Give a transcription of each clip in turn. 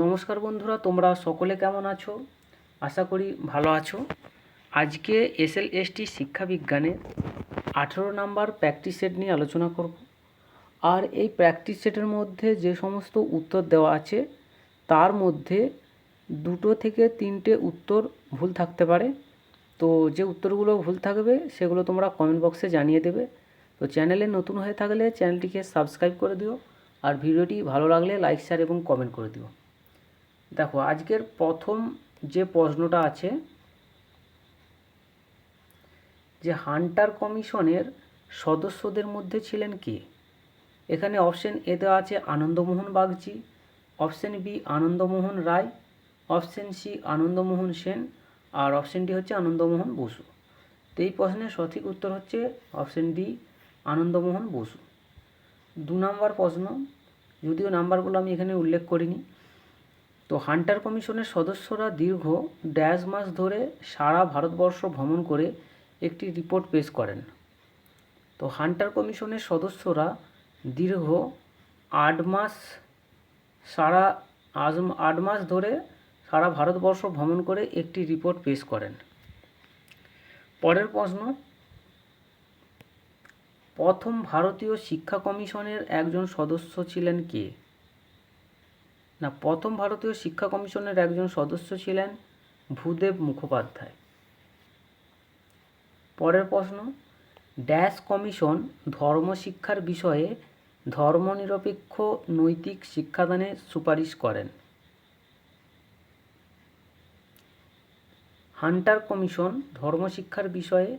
নমস্কার বন্ধুরা, তোমরা সকলে কেমন আছো? আশা করি ভালো আছো। আজকে এসএল এসটি শিক্ষা বিজ্ঞানে আঠেরো নাম্বার প্র্যাকটিস সেট নিয়ে আলোচনা করব। আর এই প্র্যাকটিস সেটের মধ্যে যে সমস্ত উত্তর দেওয়া আছে, তার মধ্যে দুটো থেকে তিনটে উত্তর ভুল থাকতে পারে। তো যে উত্তরগুলো ভুল থাকবে, সেগুলো তোমরা কমেন্ট বক্সে জানিয়ে দেবে। তো চ্যানেলে নতুন হয়ে থাকলে চ্যানেলটিকে সাবস্ক্রাইব করে দিও। আর ভিডিওটি ভালো লাগলে লাইক শেয়ার এবং কমেন্ট করে দিও। দেখো, আজকের প্রথম যে প্রশ্নটা আছে, যে হান্টার কমিশনের সদস্যদের মধ্যে ছিলেন কে? এখানে অপশন এ দেওয়া আছে Anandamohan Bagchi, option B Anandamohan Roy, option C Anandamohan Sen, আর অপশন ডি হচ্ছে আনন্দমোহন বসু। তো এই প্রশ্নের সঠিক উত্তর হচ্ছে অপশন ডি আনন্দমোহন বসু। দু নম্বর প্রশ্ন, যদিও নাম্বারগুলো আমি এখানে উল্লেখ করিনি তো হান্টার কমিশনের সদস্যরা দীর্ঘ ড্যাশ মাস ধরে সারা ভারতবর্ষ ভ্রমণ করে একটি রিপোর্ট পেশ করেন। তো হান্টার কমিশনের সদস্যরা দীর্ঘ আট মাস সারা আজ আট মাস ধরে সারা ভারতবর্ষ ভ্রমণ করে একটি রিপোর্ট পেশ করেন। পরের প্রশ্ন, প্রথম ভারতীয় শিক্ষা কমিশনের একজন সদস্য ছিলেন কে? না, প্রথম ভারতীয় শিক্ষা কমিশনের একজন সদস্য ছিলেন ভূদেব মুখোপাধ্যায়। পরের প্রশ্ন, ড্যাশ কমিশন ধর্মশিক্ষার বিষয়ে ধর্মনিরপেক্ষ নৈতিক শিক্ষাদানে সুপারিশ করেন। হান্টার কমিশন ধর্মশিক্ষার বিষয়ে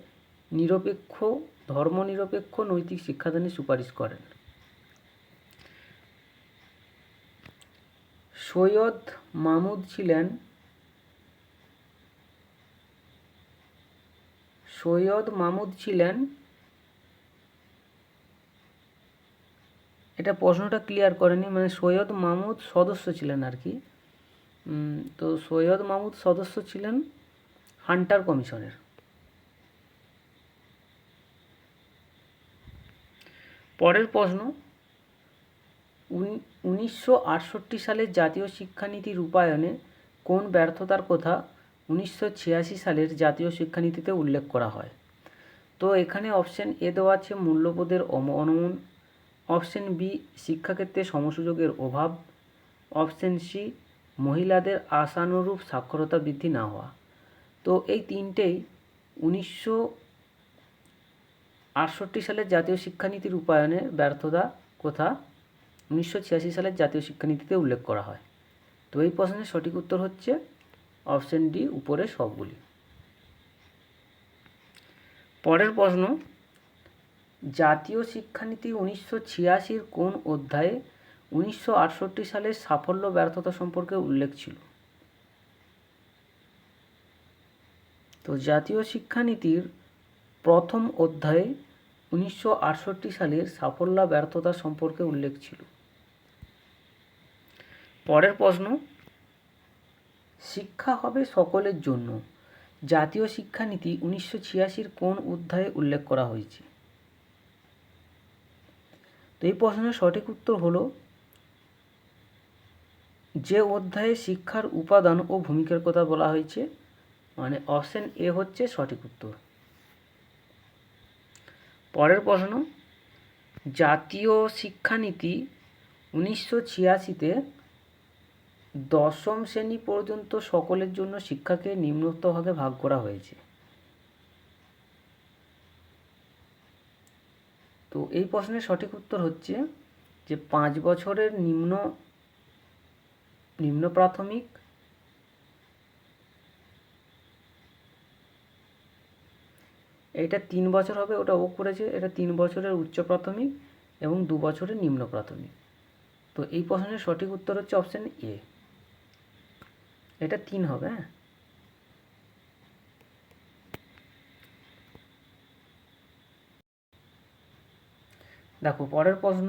নিরপেক্ষ, ধর্মনিরপেক্ষ নৈতিক শিক্ষাদানে সুপারিশ করেন। সৈয়দ মাহমুদ ছিলেন সৈয়দ মাহমুদ ছিলেন। এটা প্রশ্নটা ক্লিয়ার করেনি মানে সৈয়দ মাহমুদ সদস্য ছিলেন আর কি। তো সৈয়দ মাহমুদ সদস্য ছিলেন হান্টার কমিশনের। পরের প্রশ্ন উনিশশো আটষট্টি সালের জাতীয় শিক্ষানীতি রূপায়ণে কোন ব্যর্থতার কথা উনিশশো ছিয়াশি সালের জাতীয় শিক্ষানীতিতে উল্লেখ করা হয়? তো এখানে অপশন এ দেওয়া আছে মূল্যবোধের অনমন। অপশন বি শিক্ষাক্ষেত্রে সমসুযোগের অভাব। অপশন সি মহিলাদের আশানুরূপ সাক্ষরতা বৃদ্ধি না হওয়া। তো এই তিনটেই উনিশশো আটষট্টি সালের জাতীয় শিক্ষানীতি রূপায়ণের ব্যর্থতা কথা উনিশশো ছিয়াশি সালের জাতীয় শিক্ষানীতিতে উল্লেখ করা হয়। তো এই প্রশ্নের সঠিক উত্তর হচ্ছে অপশন ডি উপরে সবগুলি। পরের প্রশ্ন, জাতীয় শিক্ষানীতি উনিশশো ছিয়াশির কোন অধ্যায়ে উনিশশো আটষট্টি সালের সাফল্য, ব্যর্থতা সম্পর্কে উল্লেখ ছিল? তো জাতীয় শিক্ষানীতির প্রথম অধ্যায়ে উনিশশো আটষট্টি সালের সাফল্য, ব্যর্থতা সম্পর্কে উল্লেখ ছিল। পরের প্রশ্ন, শিক্ষা হবে সকলের জন্য। জাতীয় শিক্ষানীতি উনিশশো ছিয়াশির কোন অধ্যায়ে উল্লেখ করা হয়েছে? তো এই প্রশ্নের সঠিক উত্তর হলো, যে অধ্যায়ে শিক্ষার উপাদান ও ভূমিকার কথা বলা হয়েছে মানে অপশন এ হচ্ছে সঠিক উত্তর। পরের প্রশ্ন, জাতীয় শিক্ষানীতি উনিশশো ছিয়াশিতে দশম শ্রেণি পর্যন্ত সকলের জন্য শিক্ষাকে নিম্নোক্ত ভাগে ভাগ করা হয়েছে। তো এই প্রশ্নের সঠিক উত্তর হচ্ছে যে পাঁচ বছরের নিম্ন নিম্ন প্রাথমিক এটা তিন বছর হবে, ওটা ও করেছে, এটা তিন বছরের উচ্চ প্রাথমিক এবং দু বছরের নিম্ন প্রাথমিক। তো এই প্রশ্নের সঠিক উত্তর হচ্ছে অপশান এ এটা তিন হবে হ্যাঁ? দেখো, পরের প্রশ্ন,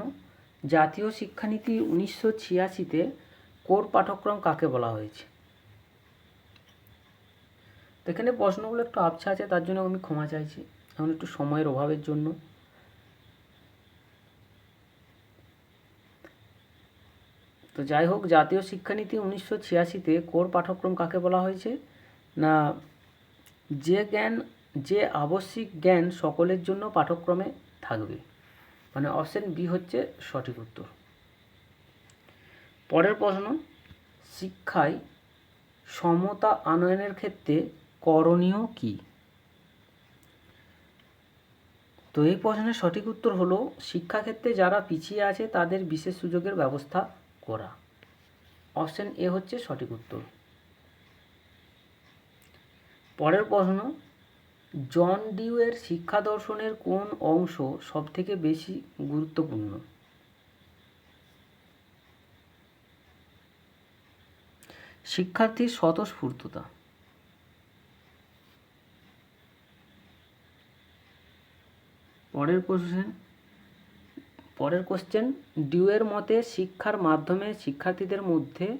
জাতীয় শিক্ষানীতি উনিশশো ছিয়াশিতে কোর পাঠ্যক্রম কাকে বলা হয়েছে? এখানে প্রশ্নগুলো একটু আবছা আছে, তার জন্য আমি ক্ষমা চাইছি। এখন একটু সময়ের অভাবের জন্য। তো যাই হোক, জাতীয় শিক্ষানীতি উনিশশো ছিয়াশিতে কোর পাঠ্যক্রম কাকে বলা হয়েছে? না, যে জ্ঞান, যে আবশ্যিক জ্ঞান সকলের জন্য পাঠ্যক্রমে থাকবে। মানে অপশন বি হচ্ছে সঠিক উত্তর। পরের প্রশ্ন, শিক্ষায় সমতা আনয়নের ক্ষেত্রে করণীয় কী? তো এই প্রশ্নের সঠিক উত্তর হলো শিক্ষাক্ষেত্রে যারা পিছিয়ে আছে তাদের বিশেষ সুযোগের ব্যবস্থা করা। অপশন এ হচ্ছে সঠিক উত্তর। পরের প্রশ্ন, জন ডিউয়ের শিক্ষা দর্শনের কোন অংশ সবথেকে বেশি গুরুত্বপূর্ণ? শিক্ষার্থীর স্বতঃস্ফূর্ততা। পরের কোশ্চেন পরের কোশ্চেন ডিউয়ের মতে শিক্ষার মাধ্যমে শিক্ষার্থীদের মধ্যে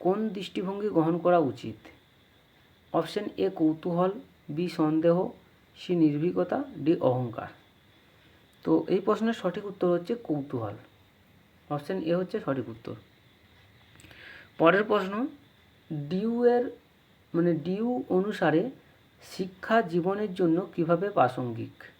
কোন দৃষ্টিভঙ্গি গ্রহণ করা উচিত? অপশন এ কৌতূহল বি সন্দেহ সি নির্ভীকতা ডি অহংকার। তো এই প্রশ্নের সঠিক উত্তর হচ্ছে কৌতূহল। অপশন এ হচ্ছে সঠিক উত্তর। পরের প্রশ্ন, ডিউয়ের মানে ডিউ অনুসারে শিক্ষা জীবনের জন্য কীভাবে প্রাসঙ্গিক?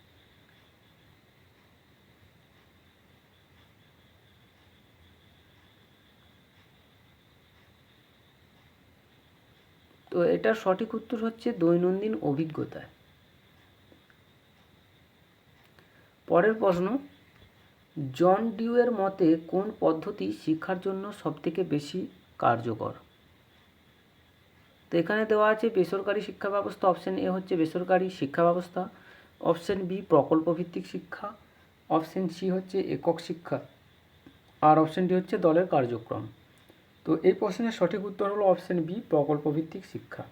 তো এটার সঠিক উত্তর হচ্ছে দৈনন্দিন অভিজ্ঞতায়। পরের প্রশ্ন, জন ডিউয়ের মতে কোন পদ্ধতি শিক্ষার জন্য সবথেকে বেশি কার্যকর? তো এখানে দেওয়া আছে বেসরকারি শিক্ষা ব্যবস্থা অপশন এ হচ্ছে বেসরকারি শিক্ষা ব্যবস্থা অপশন বি প্রকল্প ভিত্তিক শিক্ষা অপশন সি হচ্ছে একক শিক্ষা, আর অপশন ডি হচ্ছে দলের কার্যক্রম। তো এই প্রশ্নের সঠিক উত্তর হলো অপশন বি প্রকল্প ভিত্তিক শিক্ষা।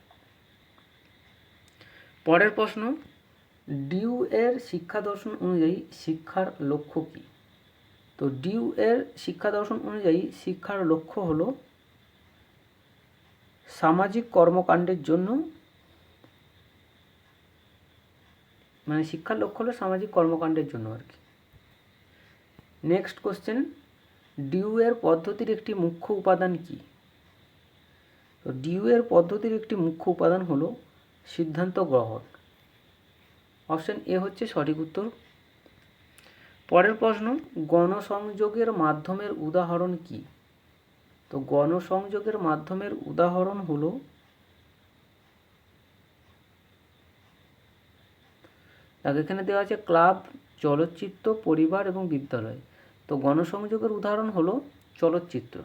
পরের প্রশ্ন, ডিউ এর শিক্ষা দর্শন অনুযায়ী শিক্ষার লক্ষ্য কী? তো ডিউ এর শিক্ষা দর্শন অনুযায়ী শিক্ষার লক্ষ্য হলো সামাজিক কর্মকাণ্ডের জন্য মানে শিক্ষার লক্ষ্য হলো সামাজিক কর্মকাণ্ডের জন্য আর কি। নেক্সট কোশ্চেন ডিউ এর পদ্ধতির একটি মুখ্য উপাদান কি? তো ডিউ এর পদ্ধতির একটি মুখ্য উপাদান হলো সিদ্ধান্ত গ্রহণ। অপশন এ হচ্ছে সঠিক উত্তর। পরের প্রশ্ন, গণসংযোগের মাধ্যমের উদাহরণ কি? তো গণসংযোগের মাধ্যমের উদাহরণ হলো এখানে দেওয়া আছে ক্লাব, চলচ্চিত্র, পরিবার এবং বিদ্যালয়। তো গণসংযোগের উদাহরণ হলো চলচ্চিত্র।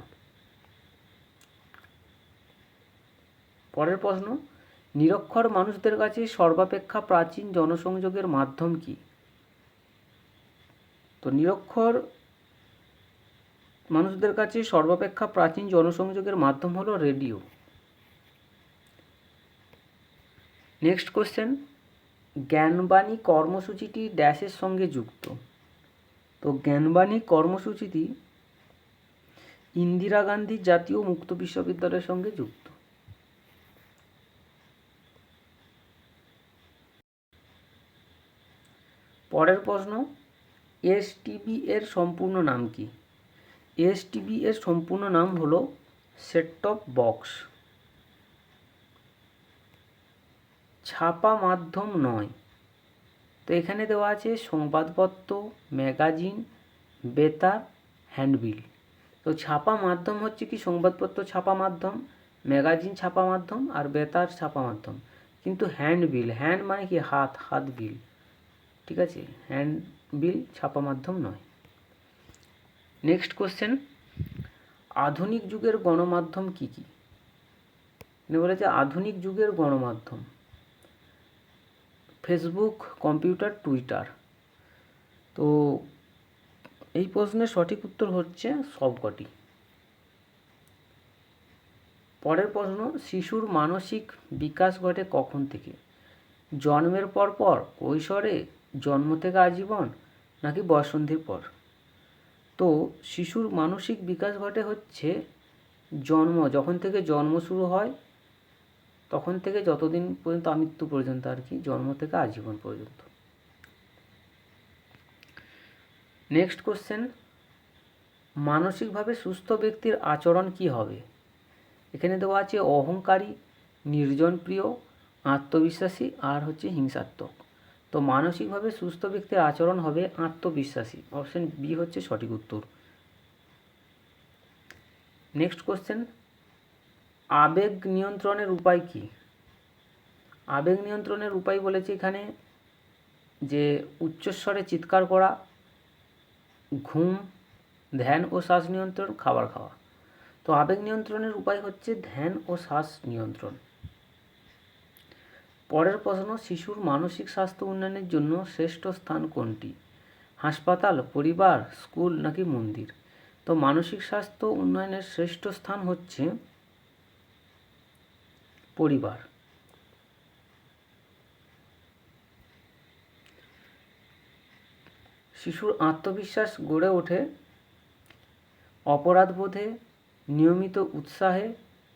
পরের প্রশ্ন, নিরক্ষর মানুষদের কাছে সর্বাপেক্ষা প্রাচীন জনসংযোগের মাধ্যম কি? তো নিরক্ষর মানুষদের কাছে সর্বাপেক্ষা প্রাচীন জনসংযোগের মাধ্যম হলো রেডিও। নেক্সট কোশ্চেন, জ্ঞানবাণী কর্মসূচিটি ড্যাশের সঙ্গে যুক্ত। তো জ্ঞানবাণী কর্মসূচিটি ইন্দিরা গান্ধী জাতীয় মুক্ত বিশ্ববিদ্যালয়ের সঙ্গে যুক্ত। পরের প্রশ্ন এসটিবি এর সম্পূর্ণ নাম কি? এসটিবি এর সম্পূর্ণ নাম হলো সেট টপ বক্স। ছাপা মাধ্যম নয়। তো এখানে দেওয়া আছে সংবাদপত্র, ম্যাগাজিন, বেতার, হ্যান্ডবিল। তো ছাপা মাধ্যম হচ্ছে কি? সংবাদপত্র ছাপা মাধ্যম, ম্যাগাজিন ছাপা মাধ্যম আর বেতার ছাপা মাধ্যম। কিন্তু হ্যান্ডবিল, হ্যান্ড মানে কি? হাত হাত বিল ঠিক আছে? হ্যান্ড বিল ছাপা মাধ্যম নয়। Next question. আধুনিক যুগের গণমাধ্যম কি কী? এখানে বলেছে আধুনিক যুগের গণমাধ্যম। Facebook, computer, Twitter. তো এই প্রশ্নের সঠিক উত্তর হচ্ছে সবকটি। পরের প্রশ্ন, শিশুর মানসিক বিকাশ ঘটে কখন থেকে? জন্মের পর পর, কৈশোরে জন্ম থেকে আজীবন, নাকি বয়সন্ধির পর? তো শিশুর মানসিক বিকাশ ঘটে হচ্ছে জন্ম, যখন থেকে জন্ম শুরু হয় তখন থেকে যতদিন পর্যন্ত আমৃত্যু পর্যন্ত আর কি, জন্ম থেকে আজীবন পর্যন্ত। নেক্সট কোশ্চেন মানসিকভাবে সুস্থ ব্যক্তির আচরণ কি হবে? এখানে দেওয়া আছে অহংকারী নির্জনপ্রিয় আত্মবিশ্বাসী আর হচ্ছে হিংসাত্মক। তো মানসিকভাবে সুস্থ ব্যক্তির আচরণ হবে আত্মবিশ্বাসী। অপশন বি হচ্ছে সঠিক উত্তর। নেক্সট কোশ্চেন আবেগ নিয়ন্ত্রণের উপায় কি? আবেগ নিয়ন্ত্রণের উপায় বলেছে এখানে যে উচ্চস্বরে চিৎকার করা, ঘুম, ধ্যান ও শ্বাস নিয়ন্ত্রণ, খাবার খাওয়া। তো আবেগ নিয়ন্ত্রণের উপায় হচ্ছে ধ্যান ও শ্বাস নিয়ন্ত্রণ। পরের প্রশ্ন, শিশুর মানসিক স্বাস্থ্য উন্নয়নের জন্য শ্রেষ্ঠ স্থান কোনটি? হাসপাতাল, পরিবার, স্কুল নাকি মন্দির? তো মানসিক স্বাস্থ্য উন্নয়নের শ্রেষ্ঠ স্থান হচ্ছে পরিবার। শিশুর আত্মবিশ্বাস গড়ে ওঠে অপরাধবোধে, নিয়মিত উৎসাহে,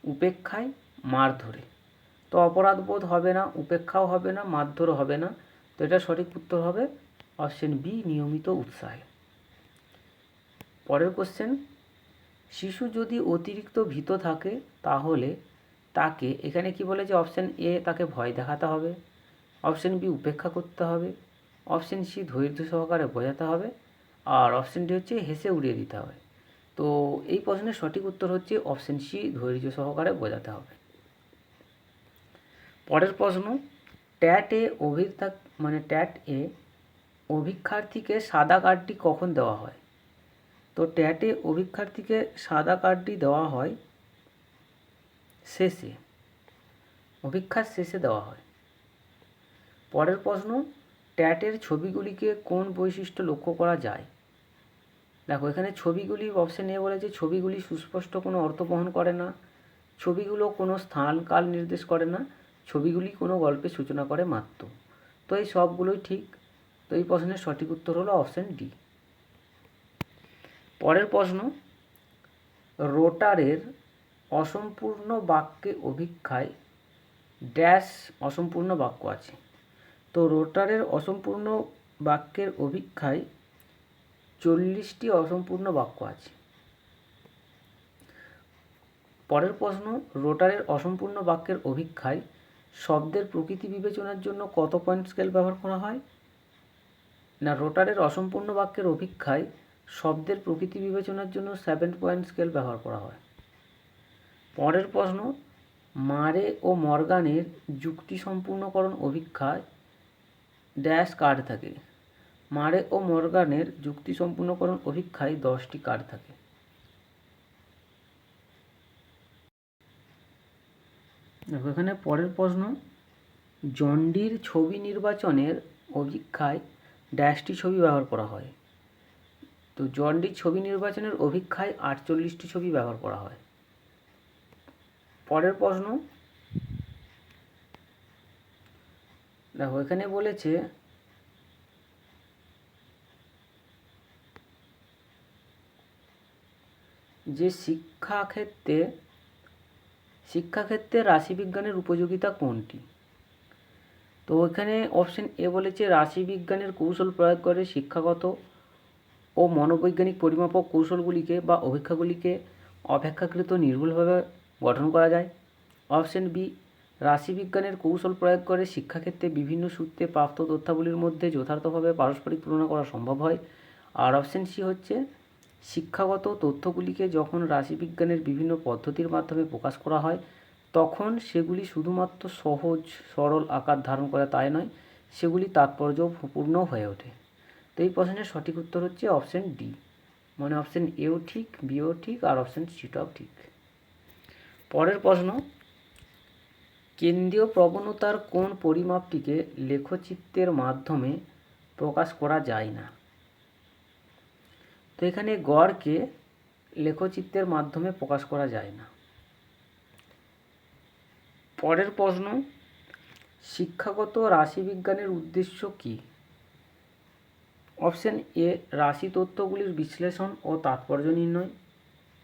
উপেক্ষায় মারধরে তো অপরাধবোধ হবে না, উপেক্ষাও হবে না, মারধরও হবে না। তো এটা সঠিক উত্তর হবে অপশন বি, নিয়মিত উৎসাহে। পরের কোশ্চেন শিশু যদি অতিরিক্ত ভীত থাকে তাহলে তাকে, এখানে কি বলে যে অপশন এ তাকে ভয় দেখাতে হবে। অপশান বি উপেক্ষা করতে হবে। অপশন সি ধৈর্য সহকারে বোঝাতে হবে। আর অপশন ডি হচ্ছে হেসে উড়িয়ে দিতে হবে। তো এই প্রশ্নের সঠিক উত্তর হচ্ছে অপশন সি ধৈর্য সহকারে বোঝাতে হবে। পরের প্রশ্ন ট্যাট এ অভির্থাক মানে ট্যাট এ অভিক্ষার্থীকে সাদা কার্ডটি কখন দেওয়া হয়? তো ট্যাটে অভিক্ষার্থীকে সাদা কার্ডটি দেওয়া হয় শেষে অভিক্ষার শেষে দেওয়া হয়। পরের প্রশ্ন, ট্যাটের ছবিগুলিকে কোন বৈশিষ্ট্য লক্ষ্য করা যায়? দেখো, এখানে ছবিগুলি অপশন এ বলেছে, ছবিগুলি সুস্পষ্ট কোনো অর্থ বহন করে না, ছবিগুলো কোনো স্থান, কাল নির্দেশ করে না, ছবিগুলি কোনো গল্পের সূচনা করে মাত্র। তো এই সবগুলোই ঠিক, তো এই প্রশ্নের সঠিক উত্তর হলো অপশন ডি পরের প্রশ্ন, রোটারের অসম্পূর্ণ বাক্যে অভিক্ষায় ড্যাশ অসম্পূর্ণ বাক্য আছে। তো রোটারের অসম্পূর্ণ বাক্যের অভিক্ষায় চল্লিশটি অসম্পূর্ণ বাক্য আছে। পরের প্রশ্ন, রোটারের অসম্পূর্ণ বাক্যের অভিক্ষায় শব্দের প্রকৃতি বিবেচনার জন্য কত পয়েন্ট স্কেল ব্যবহার করা হয়? না, রোটারের অসম্পূর্ণ বাক্যের অভিক্ষায় শব্দের প্রকৃতি বিবেচনার জন্য সেভেন পয়েন্ট স্কেল ব্যবহার করা হয়। পরের প্রশ্ন, মারে ও মর্গানের যুক্তি সম্পূর্ণকরণ অভিক্ষায় ড্যাশ কার্ড থাকে। মারে ও মর্গানের যুক্তি সম্পূর্ণকরণ অভিক্ষায় দশটি কার্ড থাকে। দেখো এখানে পরের প্রশ্ন, জন্ডির ছবি নির্বাচনের অভিক্ষায় ড্যাশটি ছবি ব্যবহার করা হয়। তো জন্ডির ছবি নির্বাচনের অভিক্ষায় আটচল্লিশটি ছবি ব্যবহার করা হয়। পরের প্রশ্ন। দেখো, এখানে বলেছে, যে শিক্ষাক্ষেত্রে শিক্ষাক্ষেত্রে রাশিবিজ্ঞানের উপযোগিতা কোনটি? তো এখানে অপশন এ বলেছে, রাশিবিজ্ঞানের কৌশল প্রয়োগ করে শিক্ষাগত ও মনোবৈজ্ঞানিক পরিমাপক কৌশলগুলিকে বা অপেক্ষাগুলিকে অপেক্ষাকৃত নির্ভুলভাবে গঠন করা যায়। অপশন বি, রাশিবিজ্ঞানের কৌশল প্রয়োগ করে শিক্ষাক্ষেত্রে বিভিন্ন সূত্রে প্রাপ্ত তথ্যাবলীর মধ্যে যথার্থভাবে পারস্পরিক তুলনা করা সম্ভব হয়। আর অপশন সি হচ্ছে, শিক্ষাগত তথ্যগুলিকে যখন রাশিবিজ্ঞানের বিভিন্ন পদ্ধতির মাধ্যমে প্রকাশ করা হয়, তখন সেগুলি শুধুমাত্র সহজ, সরল আকার ধারণ করে তাই নয়, সেগুলি তাৎপর্যপূর্ণ হয়ে ওঠে। তো এই প্রশ্নের সঠিক উত্তর হচ্ছে অপশন ডি। মানে অপশন এও ঠিক, বিও ঠিক, আর অপশন সিটাও ঠিক। পরের প্রশ্ন, কেন্দ্রীয় প্রবণতার কোন পরিমাপটিকে লেখচিত্রের মাধ্যমে প্রকাশ করা যায় না? তো এখানে গড়কে লেখচিত্রের মাধ্যমে প্রকাশ করা যায় না। পরের প্রশ্ন, শিক্ষাগত রাশিবিজ্ঞানের উদ্দেশ্য কী? অপশন এ, রাশি তথ্যগুলির বিশ্লেষণ ও তাৎপর্য নির্ণয়।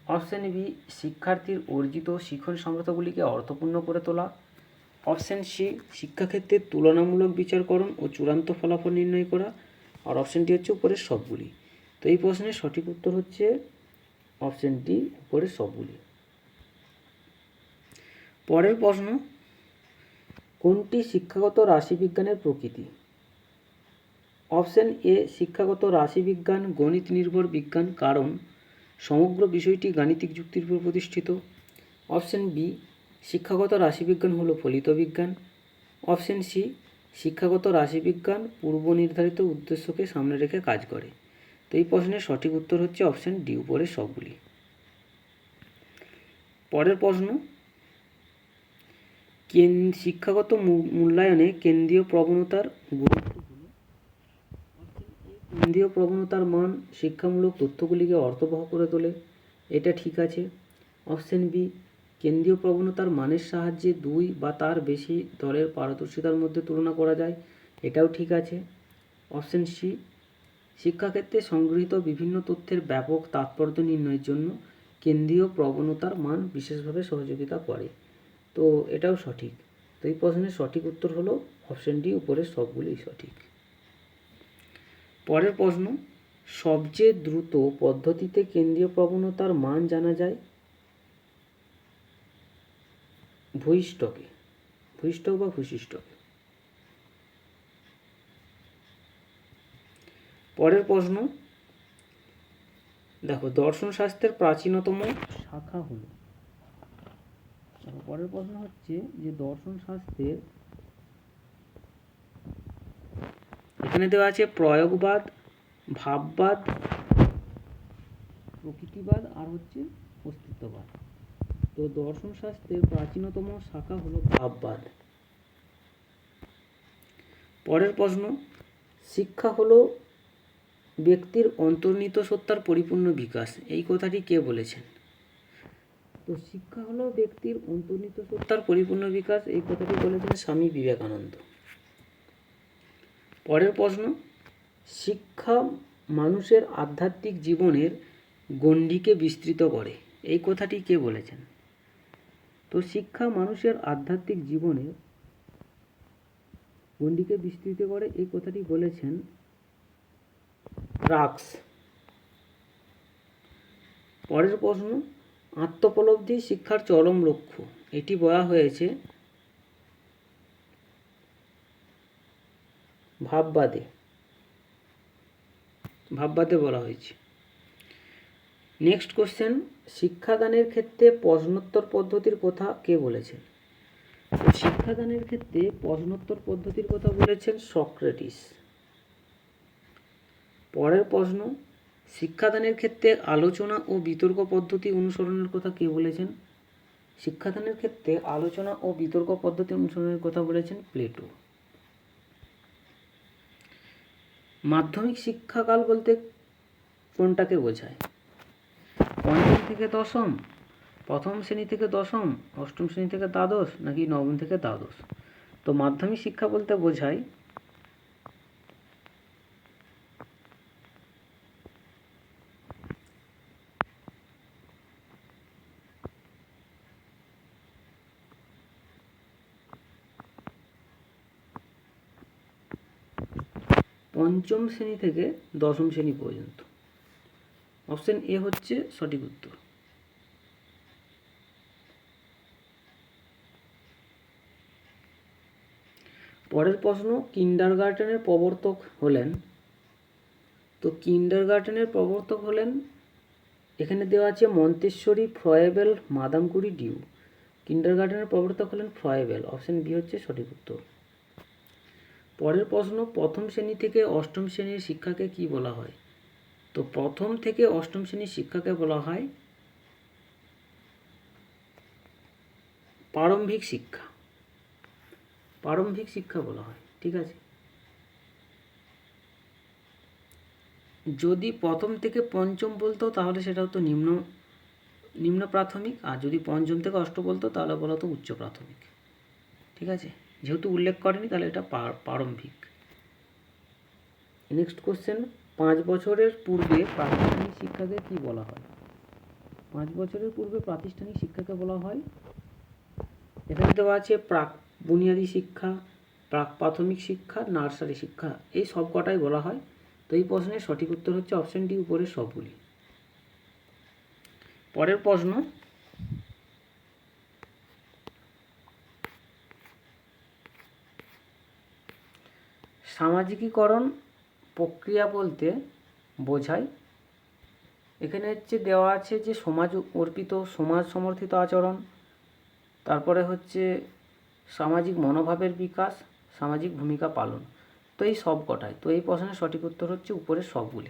অপশন বি, শিক্ষার্থীর অর্জিত শিখন সমৃদ্ধগুলিকে অর্থপূর্ণ করে তোলা। অপশন সি, শিক্ষাক্ষেত্রে তুলনামূলক বিচারকরণ ও চূড়ান্ত ফলাফল নির্ণয় করা। আর অপশনটি হচ্ছে উপরের সবগুলি। তো এই প্রশ্নের সঠিক উত্তর হচ্ছে অপশন ডি উপরে সবগুলি। পরের প্রশ্ন, কোনটি শিক্ষাগত রাশিবিজ্ঞানের প্রকৃতি? অপশন এ, শিক্ষাগত রাশিবিজ্ঞান, গণিত নির্ভর বিজ্ঞান, কারণ সমগ্র বিষয়টি গাণিতিক যুক্তির উপর প্রতিষ্ঠিত। অপশন বি শিক্ষাগত রাশিবিজ্ঞান হলো ফলিত বিজ্ঞান। অপশন সি শিক্ষাগত রাশিবিজ্ঞান পূর্ব নির্ধারিত উদ্দেশ্যকে সামনে রেখে কাজ করে। তো এই প্রশ্নের সঠিক উত্তর হচ্ছে অপশন ডি উপরে সবগুলি। পরের প্রশ্ন, কেন শিক্ষাগত মূল্যায়নে কেন্দ্রীয় প্রবণতার গুরুত্বগুলো কেন্দ্রীয় প্রবণতার মান শিক্ষামূলক তথ্যগুলিকে অর্থবহ করে তোলে, এটা ঠিক আছে। অপশন বি, কেন্দ্রীয় প্রবণতার মানের সাহায্যে দুই বা তার বেশি দলের পারদর্শিতার মধ্যে তুলনা করা যায়, এটাও ঠিক আছে। অপশন সি, শিক্ষাক্ষেত্রে সংগৃহীত বিভিন্ন তথ্যের ব্যাপক তাৎপর্য নির্ণয়ের জন্য কেন্দ্রীয় প্রবণতার মান বিশেষভাবে সহযোগিতা করে। তো এটাও সঠিক। তো এই প্রশ্নের সঠিক উত্তর হলো অপশন ডি, উপরের সবগুলোই সঠিক। পরের প্রশ্ন, সবচেয়ে দ্রুত পদ্ধতিতে কেন্দ্রীয় প্রবণতার মান জানা যায়? ভূইষ্ঠকে, ভূইষ্ঠক বা ভূশিষ্ঠকে পরের প্রশ্ন, দেখো দর্শন শাস্ত্রের প্রাচীনতম শাখা হলো। পরের প্রশ্ন হচ্ছে যে দর্শন শাস্ত্রের এখানে দেওয়া আছে প্রয়োগবাদ, ভাববাদ, প্রকৃতিবাদ আর হচ্ছে অস্তিত্ববাদ। তো দর্শন শাস্ত্রের প্রাচীনতম শাখা হলো ভাববাদ। পরের প্রশ্ন, শিক্ষা হলো ব্যক্তির অন্তর্নিহিত সত্তার পরিপূর্ণ বিকাশ। এই কথাটি কে বলেছেন? তো শিক্ষা হলো ব্যক্তির অন্তর্নিহিত সত্তার পরিপূর্ণ বিকাশ, এই কথাটি বলেছেন স্বামী বিবেকানন্দ। পরের প্রশ্ন, শিক্ষা মানুষের আধ্যাত্মিক জীবনের গণ্ডিকে বিস্তৃত করে। এই কথাটি কে বলেছেন? তো শিক্ষা মানুষের আধ্যাত্মিক জীবনের গণ্ডিকে বিস্তৃত করে এই কথাটি বলেছেন রাক্স। পরের প্রশ্ন, আত্মোপলব্ধি শিক্ষার চরম লক্ষ্য। এটি বলা হয়েছে ভাববাদে। ভাববাদে বলা হয়েছে। নেক্সট কোশ্চেন শিক্ষাদানের ক্ষেত্রে প্রশ্নোত্তর পদ্ধতির কথা কে বলেছেন? শিক্ষাদানের ক্ষেত্রে প্রশ্নোত্তর পদ্ধতির কথা বলেছেন সক্রেটিস। পরের প্রশ্ন, শিক্ষাদানের ক্ষেত্রে আলোচনা ও বিতর্ক পদ্ধতি অনুসরণের কথা কে বলেছেন? শিক্ষাদানের ক্ষেত্রে আলোচনা ও বিতর্ক পদ্ধতি অনুসরণের কথা বলেছেন প্লেটো। মাধ্যমিক শিক্ষাকাল বলতে কোনটাকে বোঝায়? পঞ্চম থেকে দশম, প্রথম শ্রেণি থেকে দশম, অষ্টম শ্রেণি থেকে দ্বাদশ, নাকি নবম থেকে দ্বাদশ? তো মাধ্যমিক শিক্ষা বলতে বোঝায় পঞ্চম শ্রেণি থেকে দশম শ্রেণি পর্যন্ত। অপশন এ হচ্ছে সঠিক উত্তর। পরের প্রশ্ন কিন্ডার গার্ডেনের প্রবর্তক হলেন। তো কিন্ডার গার্ডেনের প্রবর্তক হলেন, এখানে দেওয়া আছে Montessori Froebel madame Curie Dewey. কিন্ডার গার্ডেনের প্রবর্তক হলেন ফ্রয়েবেল। অপশন বি হচ্ছে সঠিক উত্তর। পরের প্রশ্ন, প্রথম শ্রেণি থেকে অষ্টম শ্রেণির শিক্ষাকে কি বলা হয়? তো প্রথম থেকে অষ্টম শ্রেণির শিক্ষাকে বলা হয় প্রারম্ভিক শিক্ষা। প্রারম্ভিক শিক্ষা বলা হয়, ঠিক আছে? যদি প্রথম থেকে পঞ্চম বলতো, তাহলে সেটা হতো নিম্ন নিম্ন প্রাথমিক, আর যদি পঞ্চম থেকে অষ্ট বলতো, তাহলে বলা হতো উচ্চ প্রাথমিক, ঠিক আছে? যেহেতু উল্লেখ করেনি, তাহলে এটা প্রারম্ভিক। নেক্সট কোশ্চেন পাঁচ বছরের পূর্বে প্রাতিষ্ঠানিক শিক্ষাকে কি বলা হয়? পাঁচ বছরের পূর্বে প্রাতিষ্ঠানিক শিক্ষাকে বলা হয়? এখানে দেওয়া আছে প্রাক বুনিয়াদী শিক্ষা, প্রাক প্রাথমিক শিক্ষা, নার্সারি শিক্ষা, এই সব কটাই বলা হয়। তো এই প্রশ্নের সঠিক উত্তর হচ্ছে অপশন ডি উপরের সবগুলি। পরের প্রশ্ন সামাজিকীকরণ প্রক্রিয়া বলতে বোঝায়। এখানে হচ্ছে দেওয়া আছে যে সমাজ অর্পিত, সমাজ সমর্থিত আচরণ। তারপরে হচ্ছে সামাজিক মনোভাবের বিকাশ, সামাজিক ভূমিকা পালন। তো এই সব কটাই। তো এই প্রশ্নের সঠিক উত্তর হচ্ছে উপরের সবগুলি।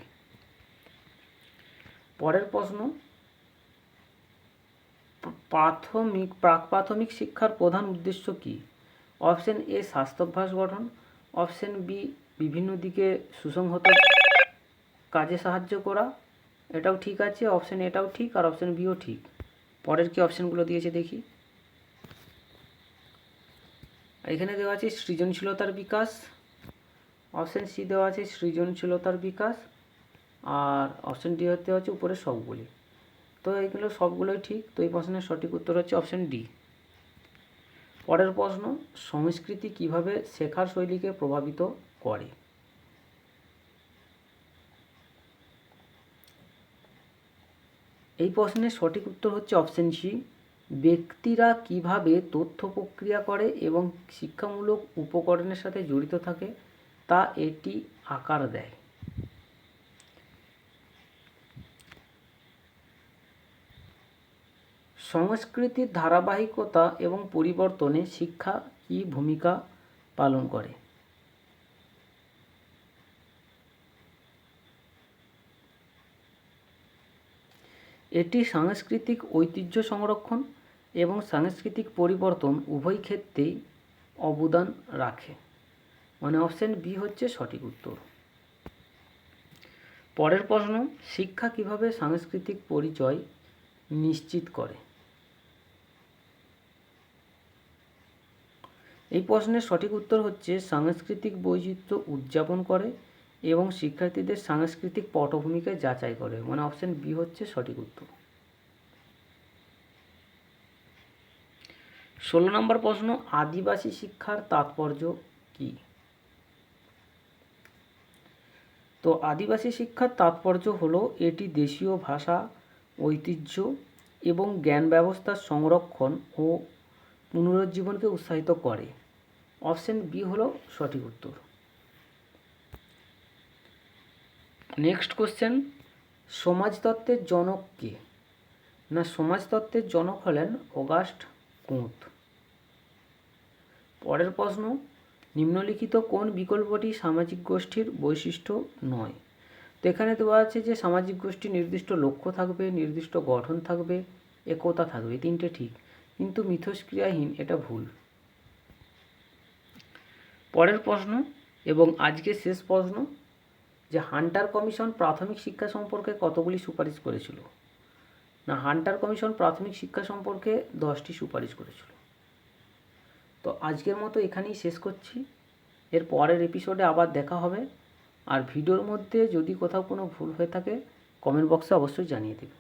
পরের প্রশ্ন, প্রাথমিক, প্রাক প্রাথমিক শিক্ষার প্রধান উদ্দেশ্য কী? অপশন এ, স্বাস্থ্যাভ্যাস গঠন। অপশন বি, বিভিন্ন দিকে সুসংহত কাজে সাহায্য করা। এটাও ঠিক আছে, অপশন এটাও ঠিক আর অপশন বিও ঠিক। পরের কি অপশনগুলো দিয়েছে দেখি। এখানে দেওয়া আছে সৃজনশীলতার বিকাশ। অপশন সি দেওয়া আছে সৃজনশীলতার বিকাশ। আর অপশন ডি হতে হচ্ছে উপরে সবগুলি। তো এগুলো সবগুলোই ঠিক। তো এই প্রশ্নের সঠিক উত্তর হচ্ছে অপশন ডি। পরের প্রশ্ন, সংস্কৃতি কীভাবে শেখার শৈলীকে প্রভাবিত করে? এই প্রশ্নের সঠিক উত্তর হচ্ছে অপশন সি ব্যক্তিরা কীভাবে তথ্য প্রক্রিয়া করে এবং শিক্ষামূলক উপকরণের সাথে জড়িত থাকে, তা এটি আকার দেয়। সংস্কৃতির ধারাবাহিকতা এবং পরিবর্তনে শিক্ষা কী ভূমিকা পালন করে? এটি সাংস্কৃতিক ঐতিহ্য সংরক্ষণ এবং সাংস্কৃতিক পরিবর্তন উভয় ক্ষেত্রেই অবদান রাখে। মানে অপশন বি হচ্ছে সঠিক উত্তর। পরের প্রশ্ন, শিক্ষা কীভাবে সাংস্কৃতিক পরিচয় নিশ্চিত করে? এই প্রশ্নের সঠিক উত্তর হচ্ছে সাংস্কৃতিক বৈচিত্র্য উদযাপন করে এবং শিক্ষার্থীদের সাংস্কৃতিক পটভূমিকে যাচাই করে। মানে অপশান বি হচ্ছে সঠিক উত্তর। ষোলো নম্বর প্রশ্ন, আদিবাসী শিক্ষার তাৎপর্য কী? তো আদিবাসী শিক্ষার তাৎপর্য হলো এটি দেশীয় ভাষা, ঐতিহ্য এবং জ্ঞান ব্যবস্থার সংরক্ষণ ও পুনরুজ্জীবনকে উৎসাহিত করে। অপশন বি হলো সঠিক উত্তর। নেক্সট কোশ্চেন সমাজতত্ত্বের জনক কে? না, সমাজতত্ত্বের জনক হলেন অগাস্ট কুঁত। পরের প্রশ্ন, নিম্নলিখিত কোন বিকল্পটি সামাজিক গোষ্ঠীর বৈশিষ্ট্য নয়? তো এখানে দেওয়া আছে যে, সামাজিক গোষ্ঠীর নির্দিষ্ট লক্ষ্য থাকবে, নির্দিষ্ট গঠন থাকবে, একতা থাকবে তিনটে ঠিক। কিন্তু মিথস্ক্রিয়াহীন, এটা ভুল। পরের প্রশ্ন এবং আজকে শেষ প্রশ্ন, যে হান্টার কমিশন প্রাথমিক শিক্ষা সম্পর্কে কতগুলি সুপারিশ করেছিল? না, হান্টার কমিশন প্রাথমিক শিক্ষা সম্পর্কে দশটি সুপারিশ করেছিল। তো আজকের মতো এখানেই শেষ করছি। এর পরের এপিসোডে আবার দেখা হবে। আর ভিডিওর মধ্যে যদি কোথাও কোনো ভুল হয়ে থাকে কমেন্ট বক্সে অবশ্যই জানিয়ে দেবে।